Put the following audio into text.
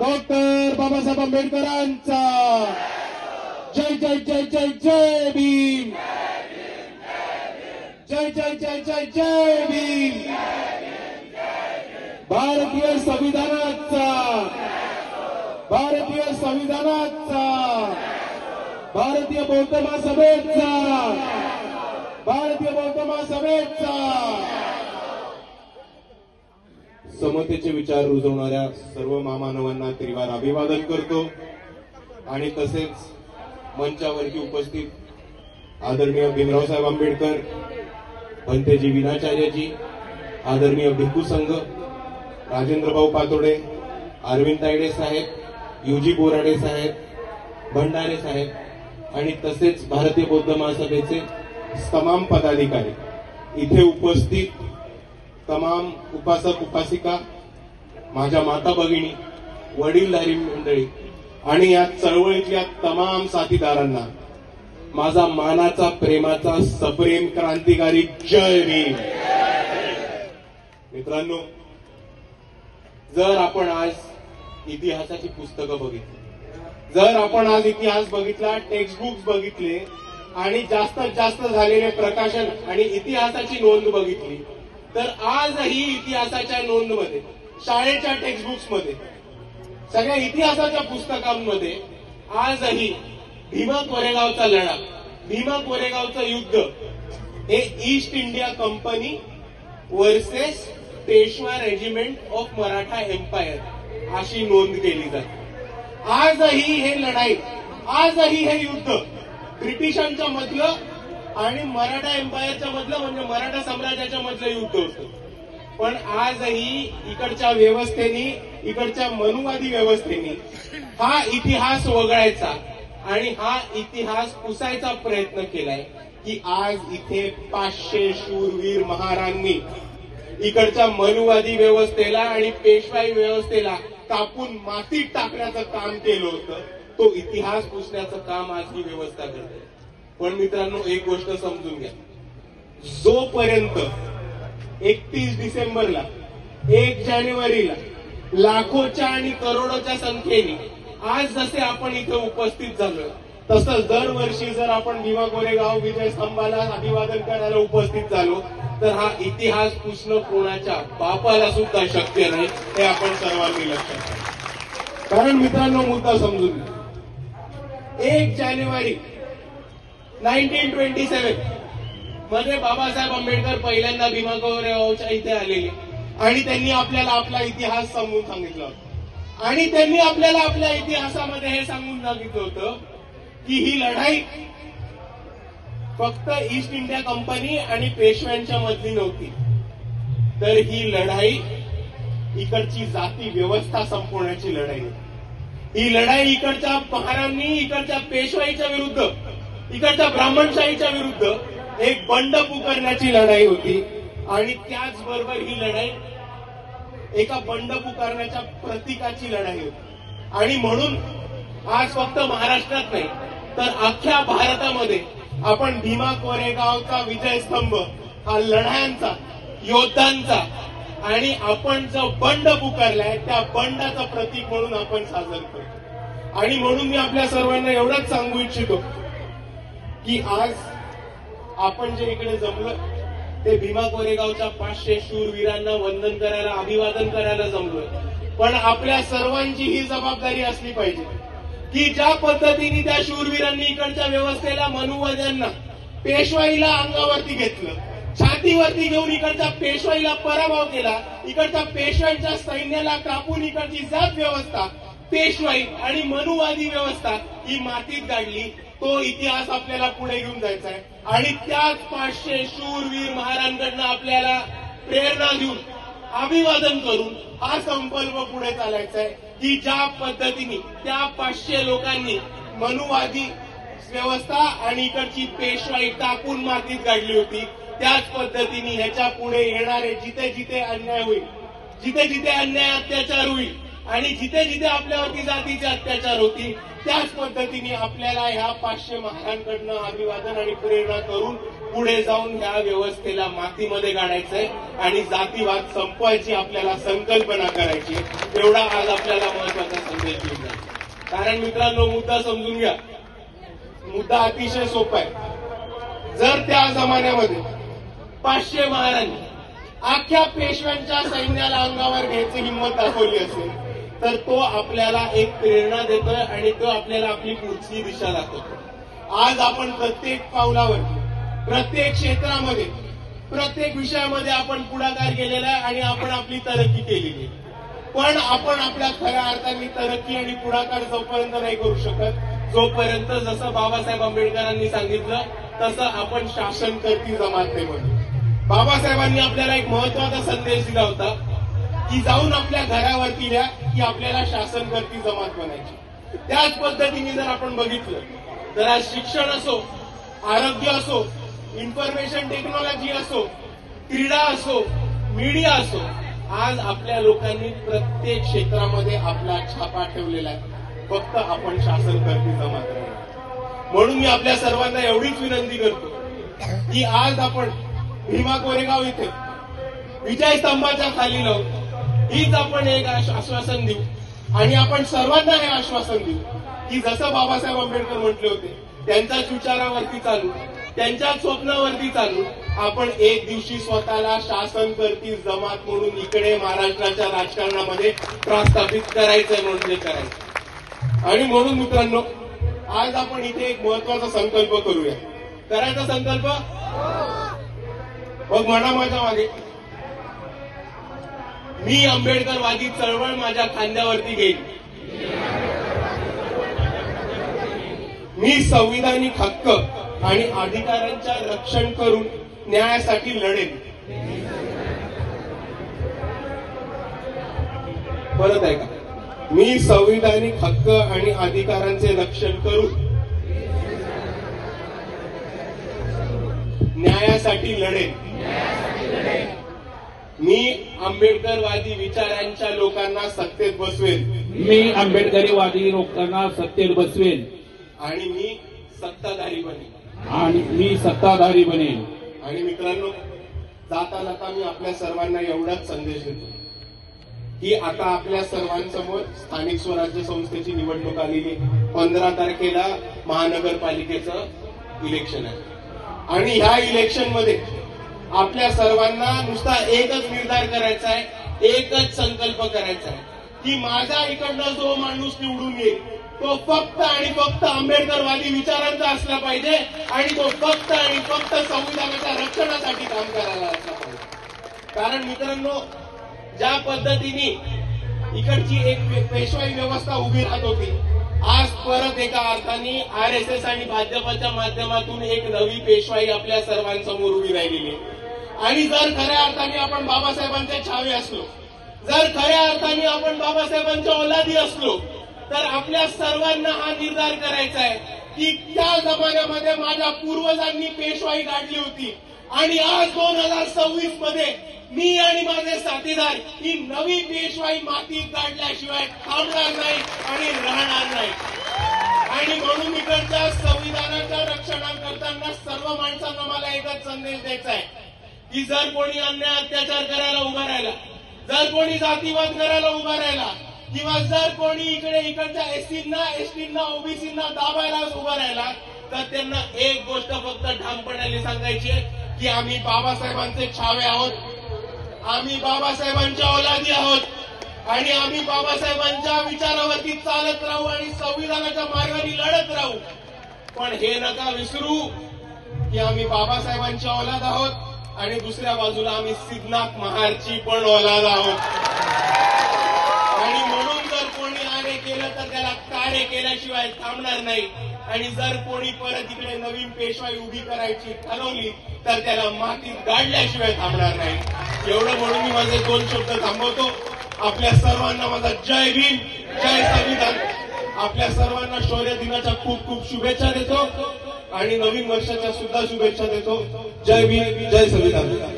Doctor Babasaheb आंबेडकरांचा. जय जय जय जय जय भीम. जय जय जय जय जय भीम. भारतीय संविधानाचा. भारतीय संविधानाचा. भारतीय बौद्ध महासभेचा. भारतीय बौद्ध महासभेचा. समतेचे विचार रुजवणाऱ्या सर्व महामानवांना त्रिवार अभिवादन करतो. आणि तसेच मंचावरती उपस्थित आदरणीय भीमराव साहेब आंबेडकर पंतेजी विनाचार्यजी आदरणीय भिक्खू संघ राजेंद्रभाऊ पातोडे अरविंद तायडे साहेब युजी बोराडे साहेब भंडारे साहेब आणि तसेच भारतीय बौद्ध महासभेचे तमाम पदाधिकारी इथे उपस्थित तमाम उपासक उपासिका माझ्या माता भगिनी वडीलधारी मंडळी आणि या चळवळीतल्या तमाम साथीदारांना माझा मानाचा प्रेमाचा सप्रेम क्रांतिकारी जय भीम. मित्रांनो जर आपण आज इतिहासाची पुस्तकं बघितली जर आपण आज इतिहास बघितला टेक्स्टबुक्स बघितले आणि जास्तीत जास्त झालेले प्रकाशन आणि इतिहासाची नोंद बघितली तर आजही इतिहासाच्या नोंदमध्ये शाळेच्या टेक्स्टबुक्समध्ये सगळ्या इतिहासाच्या पुस्तकांमध्ये आजही भीमा कोरेगावचा लढा भीमा कोरेगावचं युद्ध हे East India Company versus Peshwa regiment of Maratha empire अशी नोंद केली जाते. आजही हे लढाई आजही हे युद्ध ब्रिटिशांच्या मधलं आणि मराठा एम्पायरच्या मधलं म्हणजे मराठा साम्राज्याच्या मधलं युद्ध होतं. पण आजही इकडच्या व्यवस्थेनी इकडच्या मनुवादी व्यवस्थेनी हा इतिहास वगळायचा आणि हा इतिहास पुसायचा प्रयत्न केलाय की आज इथे पाचशे शूरवीर महारांनी इकडच्या मनुवादी व्यवस्थेला आणि पेशवाई व्यवस्थेला कापून मातीत टाकण्याचं काम केलं होतं. तो इतिहास पुसण्याचं काम आज ही व्यवस्था करते पण मित्रांनो एक गोष्ट समजून घ्या. जोपर्यंत एकतीस डिसेंबरला एक जानेवारीला लाखोच्या आणि करोडोच्या संख्येने आज जसे आपण इथे उपस्थित झालो तसंच दरवर्षी जर आपण भीमा कोरेगाव विजय स्तंभाला अभिवादन करायला उपस्थित झालो तर हा इतिहास पुसणं कोणाच्या बापाला सुद्धा शक्य नाही हे आपण सर्वांनी लक्षात कारण मित्रांनो मुद्दा समजून घ्या. एक जानेवारी नाईन्टीन ट्वेंटी सेव्हनमध्ये बाबासाहेब आंबेडकर पहिल्यांदा भीमा इथे आलेले. आणि त्यांनी आपल्याला आपला इतिहास सांगून सांगितला होता. आणि त्यांनी आपल्याला आपल्या इतिहासामध्ये हे सांगून सांगितलं होतं की ही लढाई फक्त ईस्ट इंडिया कंपनी आणि पेशव्यांच्या मधली नव्हती. तर ही लढाई इकडची जाती व्यवस्था संपवण्याची लढाई ही लढाई इकडच्या महारांनी इकडच्या पेशवाईच्या विरुद्ध इकडच्या ब्राह्मणशाहीच्या विरुद्ध एक बंड पुकारण्याची लढाई होती. आणि त्याचबरोबर ही लढाई एका बंड पुकारण्याच्या प्रतीकाची लढाई होती. आणि म्हणून आज फक्त महाराष्ट्रात नाही तर अख्ख्या भारतामध्ये आपण भीमा कोरेगावचा विजय स्तंभ हा लढायांचा योद्धांचा आणि आपण जो बंड पुकारलाय त्या बंडाचं प्रतीक म्हणून आपण साजर करतो. आणि म्हणून मी आपल्या सर्वांना एवढंच सांगू इच्छितो की आज आपण जे इकडे जमलं ते भीमा कोरेगावच्या पाचशे शूरवीरांना वंदन करायला अभिवादन करायला जमलोय. पण आपल्या सर्वांची ही जबाबदारी असली पाहिजे की ज्या पद्धतीने त्या शूरवीरांनी इकडच्या व्यवस्थेला मनुवाद्यांना पेशवाईला अंगावरती घेतलं छातीवरती घेऊन इकडच्या पेशवाईला पराभव केला इकडच्या पेशव्यांच्या सैन्याला कापून इकडची जात व्यवस्था पेशवाई आणि मनुवादी व्यवस्था ही मातीत गाडली तो इतिहास आपल्याला पुढे घेऊन जायचा आहे आणि त्याच पाचशे शूरवीर महाराजांकडनं आपल्याला प्रेरणा घेऊन अभिवादन करून हा संकल्प पुढे चालायचा आहे की ज्या पद्धतीने त्या पाचशे लोकांनी मनुवादी व्यवस्था आणि इकडची पेशवाई टाकून मातीत काढली होती त्याच पद्धतीने ह्याच्या पुढे येणारे जिथे जिथे अन्याय होईल जिथे जिथे अन्याय अत्याचार होईल आणि जिथे जिथे आपल्यावरती जातीचे अत्याचार होतील त्याच पद्धतीने आपल्याला ह्या पाचशे महारांकडनं अभिवादन आणि प्रेरणा करून पुढे जाऊन ह्या व्यवस्थेला मातीमध्ये गाडायचंय आणि जातीवाद संपवायची आपल्याला संकल्पना करायची एवढा आज आपल्याला महत्त्वाचा संदेश दिला. कारण मित्रांनो मुद्दा समजून घ्या. मुद्दा अतिशय सोपा आहे. जर त्या जमान्यामध्ये पाचशे महारांनी अख्ख्या पेशव्यांच्या सैन्याला अंगावर घ्यायची हिंमत दाखवली असेल तर तो आपल्याला एक प्रेरणा देतोय आणि तो आपल्याला आपली पुढची दिशा दाखवतो आज आपण प्रत्येक पावलावर प्रत्येक क्षेत्रामध्ये प्रत्येक विषयामध्ये आपण पुढाकार केलेला आहे आणि आपण आपली तरक्की केलेली आहे. पण आपण आपल्या खऱ्या अर्थाने तरक्की आणि पुढाकार जोपर्यंत नाही करू शकत जोपर्यंत जसं बाबासाहेब आंबेडकरांनी सांगितलं तसं आपण शासन करती जमात नाही म्हणून बाबासाहेबांनी आपल्याला एक महत्त्वाचा संदेश दिला होता. ती जाऊन आपल्या घरावरती द्या की आपल्याला शासन करती जमात बनायची. त्याच पद्धतीने जर आपण बघितलं तर आज शिक्षण असो आरोग्य असो इन्फॉर्मेशन टेक्नॉलॉजी असो क्रीडा असो मीडिया असो आज आपल्या लोकांनी प्रत्येक क्षेत्रामध्ये आपला छापा ठेवलेला आहे. फक्त आपण शासन करती जमात म्हणून मी आपल्या सर्वांना एवढीच विनंती करतो की आज आपण भीमा कोरेगाव इथे विजय स्तंभाच्या खाली लावतो हीच आपण एक आश्वासन देऊ. आणि आपण सर्वांना हे आश्वासन देऊ की जसं बाबासाहेब आंबेडकर म्हटले होते त्यांच्याच विचारावरती चालू त्यांच्याच स्वप्नावरती चालू आपण एक दिवशी स्वतःला शासन करती जमात म्हणून इकडे महाराष्ट्राच्या राजकारणामध्ये प्रस्थापित करायचंय म्हणजे करायचं आणि म्हणून मित्रांनो आज आपण इथे एक महत्त्वाचा संकल्प करूया. करायचा संकल्प? मग म्हणा माझ्या मागे. मी आंबेडकरवादी चळवळ माझ्या खांद्यावरती घेईन. मी संविधानिक हक्क आणि अधिकारांच्या रक्षण करून न्यायासाठी लढेन. परत आहे का मी संविधानिक हक्क आणि अधिकारांचे रक्षण करून न्यायासाठी लढेन. मी आंबेडकरवादी विचारांच्या लोकांना सत्तेत बसवेन. मी आंबेडकरीवादी लोकांना सत्तेत बसवेन. आणि मी सत्ताधारी बनेन. आणि मी सत्ताधारी बनेन. आणि मित्रांनो जाता जाता मी आपल्या सर्वांना एवढाच संदेश देतो. की आता आपल्या सर्वांसमोर स्थानिक स्वराज्य संस्थेची निवडणूक आलेली पंधरा तारखेला महानगरपालिकेचं इलेक्शन आहे. आणि ह्या इलेक्शनमध्ये आपल्या सर्वांना नुसता एकच निर्धार करायचा आहे एकच संकल्प करायचा आहे की माझा इकडनं जो माणूस निवडून येईल तो फक्त आणि फक्त आंबेडकरवादी विचारांचा असला पाहिजे आणि तो फक्त आणि फक्त संविधानाच्या रक्षणासाठी काम करायला असला पाहिजे कारण मित्रांनो ज्या पद्धतीने इकडची एक पेशवाई व्यवस्था उभी राहत होती आज परत एका अर्थाने आर एस एस आणि भाजपच्या माध्यमातून एक नवी पेशवाई आपल्या सर्वांसमोर उभी राहिलेली आहे. आणि जर खऱ्या अर्थाने आपण बाबासाहेबांचे छावे असलो जर खऱ्या अर्थाने आपण बाबासाहेबांच्या ओलादी असलो तर आपल्या सर्वांना हा निर्धार करायचा आहे की त्या जमान्यामध्ये माझ्या पूर्वजांनी पेशवाई काढली होती. आणि आज दोन हजार सव्वीसमध्ये मी आणि माझे साथीदार ही नवी पेशवाई मातीत काढल्याशिवाय थांबणार नाही आणि राहणार नाही. आणि म्हणून इकडच्या संविधानाच्या रक्षणाकरताना सर्व माणसांना मला एकच संदेश द्यायचा आहे. की जर कोणी अन्याय अत्याचार करायला उभा राहिला जर कोणी जातीवाद करायला उभा राहिला किंवा जर कोणी इकडे इकडच्या एसटींना एसटींना ओबीसींना दाबायला उभा राहिला तर त्यांना एक गोष्ट फक्त ठामपणाने सांगायची आहे की आम्ही बाबासाहेबांचे छावे आहोत आम्ही बाबासाहेबांच्या औलादी आहोत आणि आम्ही बाबासाहेबांच्या विचारावरती चालत राहू आणि संविधानाच्या मार्गाने लढत राहू. पण हे नका विसरू की आम्ही बाबासाहेबांच्या औलाद आहोत आणि दुसऱ्या बाजूला आम्ही सिद्धनाथ महारची पण औलाद आहोत. आणि म्हणून जर कोणी आरे केलं तर त्याला कार्य केल्याशिवाय थांबणार नाही. आणि जर कोणी परत इकडे नवीन पेशवाई उभी करायची ठरवली तर त्याला मातीत गाडल्याशिवाय थांबणार नाही. एवढं म्हणून मी माझे दोन शब्द थांबवतो. आपल्या सर्वांना माझा जय भीम जय संविधान. आपल्या सर्वांना शौर्य दिनाच्या खूप खूप शुभेच्छा देतो. आणि नवीन वर्षाच्या सुद्धा शुभेच्छा देतो. जय भीम जय संविधान.